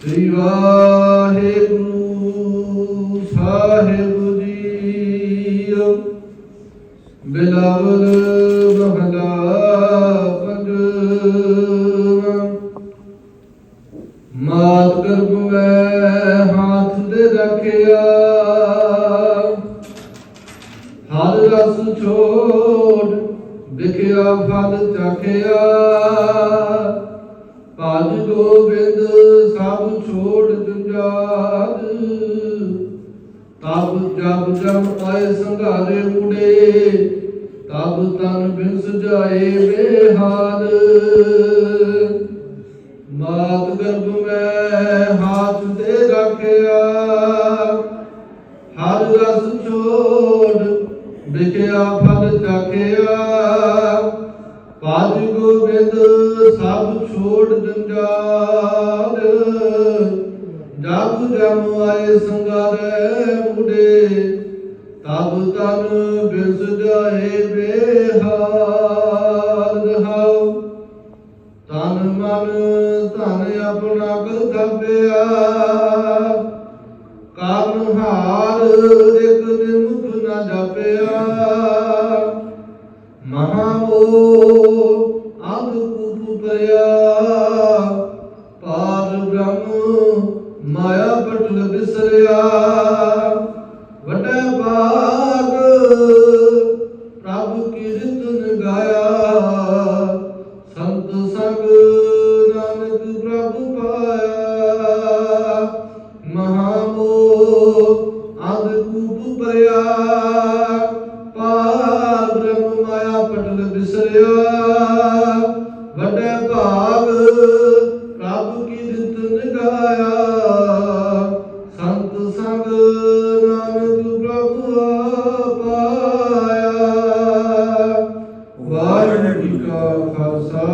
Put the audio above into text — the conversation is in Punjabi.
ਸ੍ਰੀ ਵਾਹਿਗੁਰੂ ਸਾਹਿਬ ਜੀ ਬਿਲਾਵਲ ਮਹਲਾ ਪੰਜਵਾਂ ਮਾਤ ਗਰਭ ਹੱਥ ਦੇ ਰੱਖਿਆ ਵਿਖਿਆ ਫਲ ਚਾਖਿਆ। ਭਜ ਗੋਬਿੰਦ ਸਭ ਛੋੜ ਜੰਜਾਰ। ਤਬ ਜਬ ਜਮ ਆਏ ਸੰਘਾਰੇ ਉੜੇ ਤਬ ਤਨ ਬਿਨ ਸਜਾਏ ਬੇਹਾਲ। ਮਾਤ ਗਰਭ ਮੈਂ ਹਾਥ ਤੇ ਰੱਖਿਆ। ਹਰ ਰਸ ਛੋੜ ਵਿਖਿਆ ਫਲ ਚਾਖਿਆ। ਪਾਜ ਗੋਬਿੰਦ ਸਭ ਛੋੜ ਜੰਜਾਲ ਜਬ ਜਮ ਆਏ ਸੰਗਾਰੇ ਮੁੜੇ ਤਬ ਤਨ ਬਿਸ ਜਾਏ ਬੇਹਾਲ ਰਹਾਉ। ਤਨ ਮਨ ਧਨ ਆਪਣਾ ਕਲ ਥਾਪਿਆ ਕਾਰਨ ਹਾਰ ਇੱਕ ਨਿਮੁਖ ਨਾ ਜਾਪਿਆ। ਮਹਾਮੋ ਅੰਧ ਕੂਪ ਪਾਰ ਬ੍ਰਹਮ ਮਾਇਆ ਬਟਲ ਬਿਸਰਿਆ। ਵੱਡਾ ਭਾਗ ਪ੍ਰਭ ਕੀਰਤਨ ਗਾਇਆ ਸੰਤ ਸੰਗ ਨਾਨਕ ਪ੍ਰਭ ਪਾਇਆ। ਮਹਾਮੋ ਅੰਧ ਕੂਪ ਪਰਿਆ ਪਾਰ ਬ੍ਰਹਮ ਮਾਇਆ ਪਟਲ ਬਿਸਰਿਆ। ਭਾਗ ਪ੍ਰਭ ਕੀ ਦਿੱਤ ਨਿਗਾਇਆ ਸੰਤ ਸੰਗ ਨਾਨਕ ਪ੍ਰਭ ਆਪਾਇਆ ਵਾਹਿਗੁਰੂ ਜੀ ਕਾ ਖਾਲਸਾ।